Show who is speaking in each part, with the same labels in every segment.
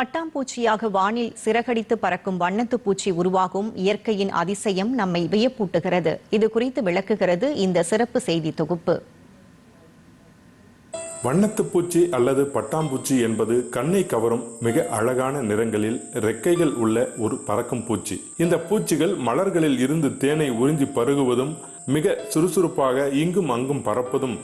Speaker 1: பட்டாம்பூச்சியாக வானில் சிறகடித்து பறக்கும் வண்ணத்து பூச்சி உருவாகும். இயற்கையின் அதிசயம் நம்மை வியப்பூட்டுகிறது. இது குறித்து விளக்குகிறது இந்த சிறப்பு செய்தி தொகுப்பு.
Speaker 2: வண்ணத்து பூச்சி அல்லது பட்டாம்பூச்சி என்பது கண்ணை கவரும் மிக அழகான நிறங்களில் ரெக்கைகள் உள்ள ஒரு பறக்கும் பூச்சி. இந்த பூச்சிகள் மலர்களில் இருந்து தேனை உறிஞ்சி பருகுவதும் மிக சுறுசுறுப்பாக இங்கும் அங்கும் பறப்பதும்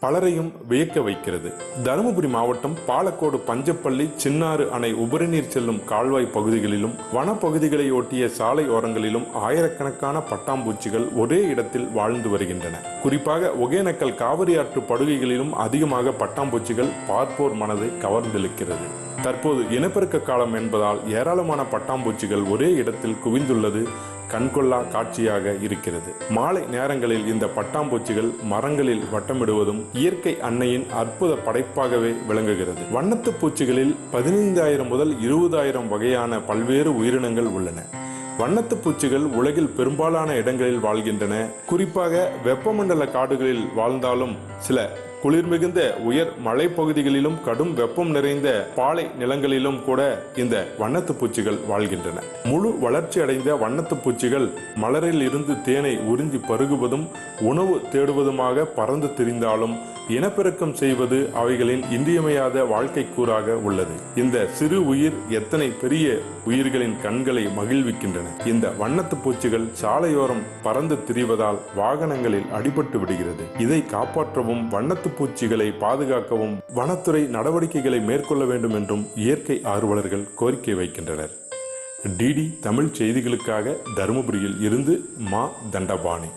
Speaker 2: பலரையும் வியக்க வைக்கிறது. தருமபுரி மாவட்டம் பாலக்கோடு பஞ்சப்பள்ளி சின்னாறு அணை உபரிநீர் செல்லும் கால்வாய் பகுதிகளிலும் வனப்பகுதிகளை ஒட்டிய சாலை ஓரங்களிலும் ஆயிரக்கணக்கான பட்டாம்பூச்சிகள் ஒரே இடத்தில் வாழ்ந்து வருகின்றன. குறிப்பாக ஒகேனக்கல் காவிரி ஆற்று படுகைகளிலும் அதிகமாக பட்டாம்பூச்சிகள் பார்ப்போர் மனதை கவர்ந்திழுக்கிறது. தற்போது இனப்பெருக்க காலம் என்பதால் ஏராளமான பட்டாம்பூச்சிகள் ஒரே இடத்தில் குவிந்துள்ளது. கண்கொள்ளா காட்சியாக இருக்கிறது. மாலை நேரங்களில் இந்த பட்டாம்பூச்சிகள் மரங்களில் வட்டமிடுவதும் இயற்கை அன்னையின் அற்புத படைப்பாகவே விளங்குகிறது. வண்ணத்து பூச்சிகளில் பதினைந்தாயிரம் முதல் இருபதாயிரம் வகையான பல்வேறு உயிரினங்கள் உள்ளன. வண்ணத்து பூச்சிகள் உலகில் பெரும்பாலான இடங்களில் வாழ்கின்றன. குறிப்பாக வெப்பமண்டல காடுகளில் வாழ்ந்தாலும் சில குளிர் மிகுந்த உயர் மலைப்பகுதிகளிலும் கடும் வெப்பம் நிறைந்த பாலை நிலங்களிலும் கூட இந்த வண்ணத்து பூச்சிகள் வாழ்கின்றன. முழு வளர்ச்சி அடைந்த வண்ணத்து பூச்சிகள் மலரில் இருந்து தேனை உறிஞ்சி பருகுவதும் உணவு தேடுவதுமாக பறந்து திரிந்தாலும் இனப்பெருக்கம் செய்வது அவைகளின் இன்றியமையாத வாழ்க்கை கூறாக உள்ளது. இந்த சிறு உயிர் எத்தனை பெரிய உயிர்களின் கண்களை மகிழ்விக்கின்றன. இந்த வண்ணத்து பூச்சிகள் சாலையோரம் பறந்து திரிவதால் வாகனங்களில் அடிபட்டு விடுகிறது. இதை காப்பாற்றவும் வண்ணத்து பூச்சிகளை பாதுகாக்கவும் வனத்துறை நடவடிக்கைகளை மேற்கொள்ள வேண்டும் என்றும் இயற்கை ஆர்வலர்கள் கோரிக்கை வைக்கின்றனர். டிடி தமிழ் செய்திகளுக்காக தருமபுரியில் இருந்து மா தண்டபாணி.